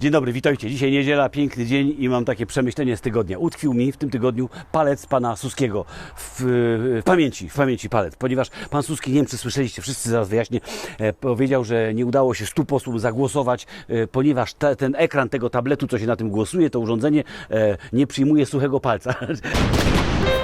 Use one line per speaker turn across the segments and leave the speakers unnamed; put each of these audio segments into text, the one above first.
Dzień dobry, witajcie. Dzisiaj niedziela, piękny dzień i mam takie przemyślenie z tygodnia. Utkwił mi w tym tygodniu palec pana Suskiego w, w pamięci, w pamięci palec, ponieważ pan Suski, nie wiem czy słyszeliście, wszyscy zaraz wyjaśnię, e, powiedział, że nie udało się 100 posłów zagłosować, e, ponieważ te, ten ekran tego tabletu, co się na tym głosuje, to urządzenie e, nie przyjmuje suchego palca.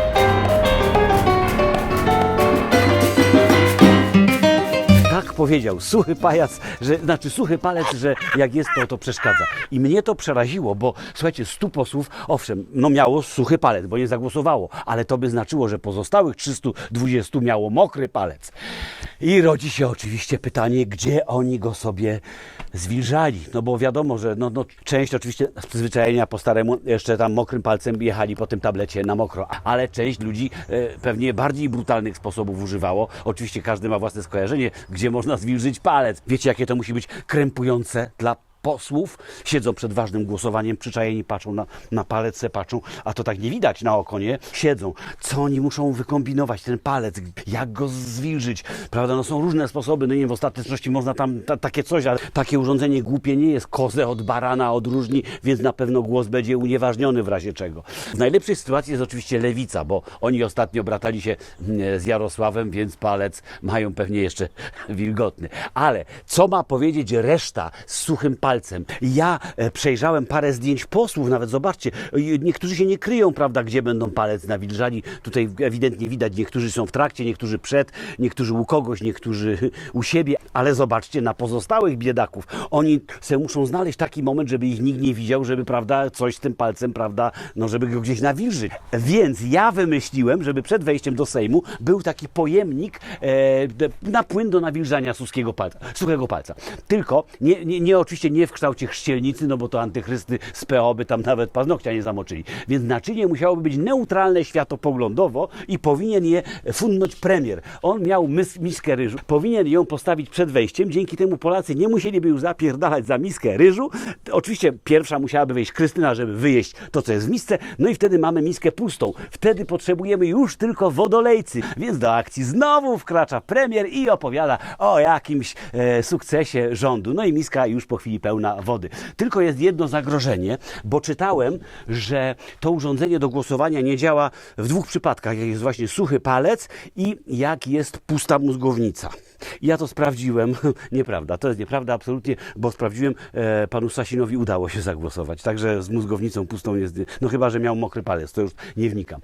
powiedział, suchy pajac, że, znaczy suchy palec, że jak jest to, to przeszkadza. I mnie to przeraziło, bo słuchajcie, 100 posłów, owszem, no miało suchy palec, bo nie zagłosowało, ale to by znaczyło, że pozostałych 320 miało mokry palec. I rodzi się oczywiście pytanie, gdzie oni go sobie zwilżali. No bo wiadomo, że no, no, część oczywiście z przyzwyczajenia po staremu jeszcze tam mokrym palcem jechali po tym tablecie na mokro, ale część ludzi e, pewnie bardziej brutalnych sposobów używało. Oczywiście każdy ma własne skojarzenie, gdzie można zwilżyć palec. Wiecie, jakie to musi być krępujące dla posłów siedzą przed ważnym głosowaniem, przyczajeni patrzą na, na palec, se patrzą, a to tak nie widać na oko, nie? Siedzą. Co oni muszą wykombinować, ten palec, jak go zwilżyć, prawda? No są różne sposoby, no nie wiem, w ostateczności można tam ta, takie coś, ale takie urządzenie głupie nie jest, kozę od barana odróżni, więc na pewno głos będzie unieważniony w razie czego. W najlepszej sytuacji jest oczywiście lewica, bo oni ostatnio bratali się mm, z Jarosławem, więc palec mają pewnie jeszcze wilgotny. Ale co ma powiedzieć reszta z suchym palcem? Ja e, przejrzałem parę zdjęć posłów, nawet zobaczcie, e, niektórzy się nie kryją, prawda, gdzie będą palec nawilżali. Tutaj ewidentnie widać, niektórzy są w trakcie, niektórzy przed, niektórzy u kogoś, niektórzy u siebie, ale zobaczcie na pozostałych biedaków. Oni se muszą znaleźć taki moment, żeby ich nikt nie widział, żeby, prawda, coś z tym palcem, prawda, no żeby go gdzieś nawilżyć. Więc ja wymyśliłem, żeby przed wejściem do Sejmu był taki pojemnik e, na płyn do nawilżania suskiego palca, suchego palca. Tylko nie, nie, nie oczywiście nie w kształcie chrzcielnicy, no bo to antychrysty z PO by tam nawet paznokcia nie zamoczyli. Więc naczynie musiałoby być neutralne światopoglądowo i powinien je fundnąć premier. On miał mys, miskę ryżu, powinien ją postawić przed wejściem, dzięki temu Polacy nie musieliby już zapierdalać za miskę ryżu. Oczywiście pierwsza musiałaby wejść Krystyna, żeby wyjeść to, co jest w misce, no i wtedy mamy miskę pustą. Wtedy potrzebujemy już tylko wodolejcy. Więc do akcji znowu wkracza premier i opowiada o jakimś e, sukcesie rządu. No i miska już po chwili pełna wody. Tylko jest jedno zagrożenie, bo czytałem, że to urządzenie do głosowania nie działa w dwóch przypadkach. Jak jest właśnie suchy palec i jak jest pusta mózgownica. Ja to sprawdziłem. Nieprawda, to jest nieprawda absolutnie, bo sprawdziłem, e, panu Sasinowi udało się zagłosować. Także z mózgownicą pustą jest, no chyba, że miał mokry palec, to już nie wnikam.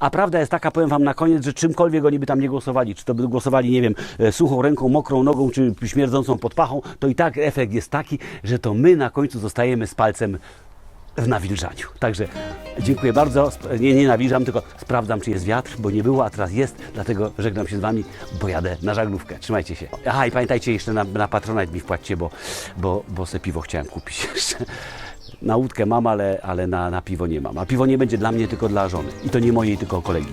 A prawda jest taka, powiem wam na koniec, że czymkolwiek oni by tam nie głosowali, czy to by głosowali, nie wiem, e, suchą ręką, mokrą nogą, czy śmierdzącą pod pachą, to i tak efekt jest taki, że to my na końcu zostajemy z palcem w nawilżaniu. Także dziękuję bardzo. Nie, nie nawilżam, tylko sprawdzam, czy jest wiatr, bo nie było, a teraz jest. Dlatego żegnam się z Wami, bo jadę na żaglówkę. Trzymajcie się. Aha, i pamiętajcie jeszcze na, na Patronite mi wpłaccie, bo, bo, bo se piwo chciałem kupić jeszcze. Na łódkę mam, ale, ale na, na piwo nie mam. A piwo nie będzie dla mnie, tylko dla żony. I to nie mojej, tylko kolegi.